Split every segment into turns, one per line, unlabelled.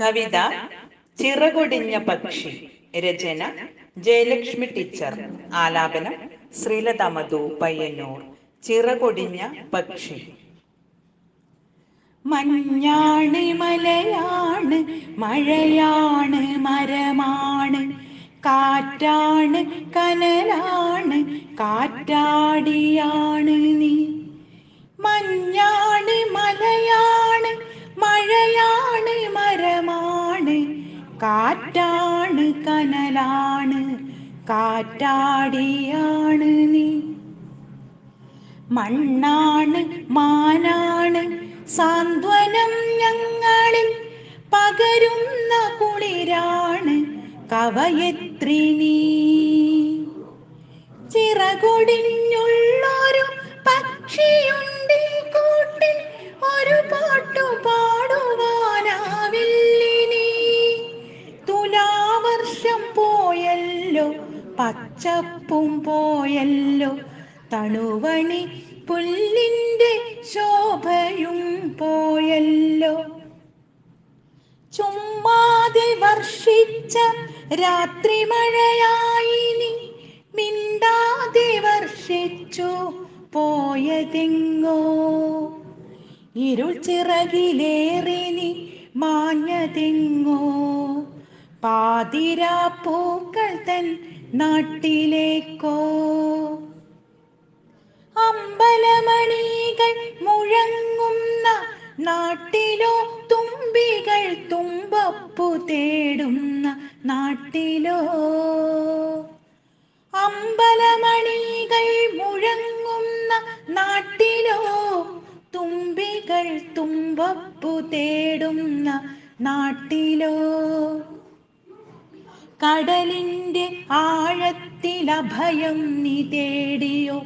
കവിത ചിറകൊടിഞ്ഞ പക്ഷി രചന ജയലക്ഷ്മി ടീച്ചർ. ആലാപനം ശ്രീലത മധു പയ്യന്നൂർ. ചിറകൊടിഞ്ഞ പക്ഷി. മഞ്ഞാണ് മലയാണ് മഴയാണ് മരമാണ്. കാറ്റാണ് കനലാണ് കാറ്റാടിയാണ് നീ. മഞ്ഞാണ് മലയാണ് കാറ്റാണ് കനലാണ് കാറ്റാടിയാണ് നീ. മണ്ണാണ് മാനാണ് സാന്ത്വനം ഞങ്ങളിൽ പകരുന്ന കുളിരാണ് കവയത്രി നീ. ചിറകൊടിഞ്ഞുള്ളൊരു പക്ഷിയുണ്ട് പോയല്ലോ പച്ചപ്പും പോയല്ലോ തണുവണി പുല്ലിന്റെ ശോഭയും പോയല്ലോ. ചുമ്മാതെ വർഷിച്ച രാത്രി മഴയായി നീ മിണ്ടാതെ വർഷിച്ചു പോയതെങ്ങോ. ഇരുൾ ചിറകിലേറിനി മാഞ്ഞതെങ്ങോ. പാതിരാ പൂക്കൾ തൻ നാട്ടിലേക്കോ. അമ്പലമണികൾ മുഴങ്ങുന്ന നാട്ടിലോ തുമ്പികൾ തുമ്പപ്പു തേടുന്ന നാട്ടിലോ. അമ്പലമണികൾ മുഴങ്ങുന്ന നാട്ടിലോ തുമ്പികൾ തുമ്പപ്പു തേടുന്ന നാട്ടിലോ. കടലിന്റെ ആഴത്തിൽ അഭയം നീ തേടിയോ?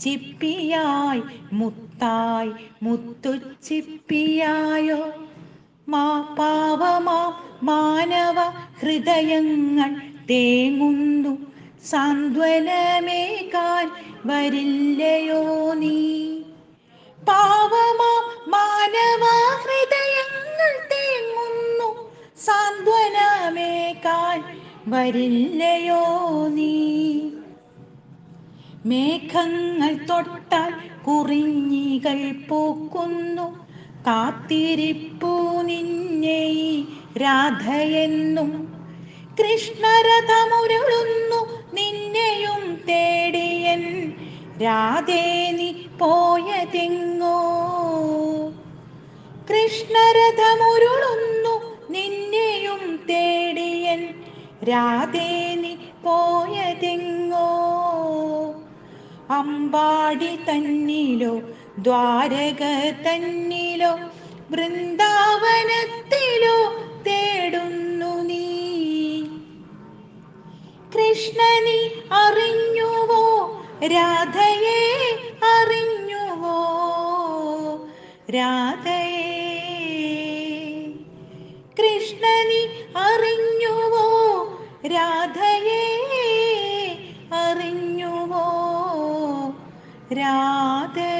ചിപ്പിയായി മുത്തായി മുത്തു ചിപ്പിയായോ? മാ പാവമാ മാനവ ഹൃദയങ്ങൾ തേങ്ങുന്നു. സാന്ത്വനമേകാൻ വരില്ലയോ നീ? പാവമാ മാനവ വരില്ലയോ നീ? മേഘങ്ങൾ തൊട്ടാൽ കുറിഞ്ഞികൾ പൂക്കുന്നു. കാത്തിരിപ്പൂ നിന്നെ രാധയെന്നും. കൃഷ്ണരഥമുരുളുന്നു നിന്നെയും തേടിയൻ രാധേ നീ പോയതെങ്ങോ? കൃഷ്ണരഥമുരുളുന്നു രാധേ നീ പോയതെങ്ങോ? അമ്പാടി തന്നിലോ ദ്വാരക തന്നിലോ വൃന്ദാവനത്തിലോ തേടുന്നു നീ. കൃഷ്ണനി അറിഞ്ഞുവോ? രാധയെ അറിഞ്ഞുവോ? രാധയെ. കൃഷ്ണനി അറിഞ്ഞുവോ? രാധയെ അറിഞ്ഞുവോ? രാധയെ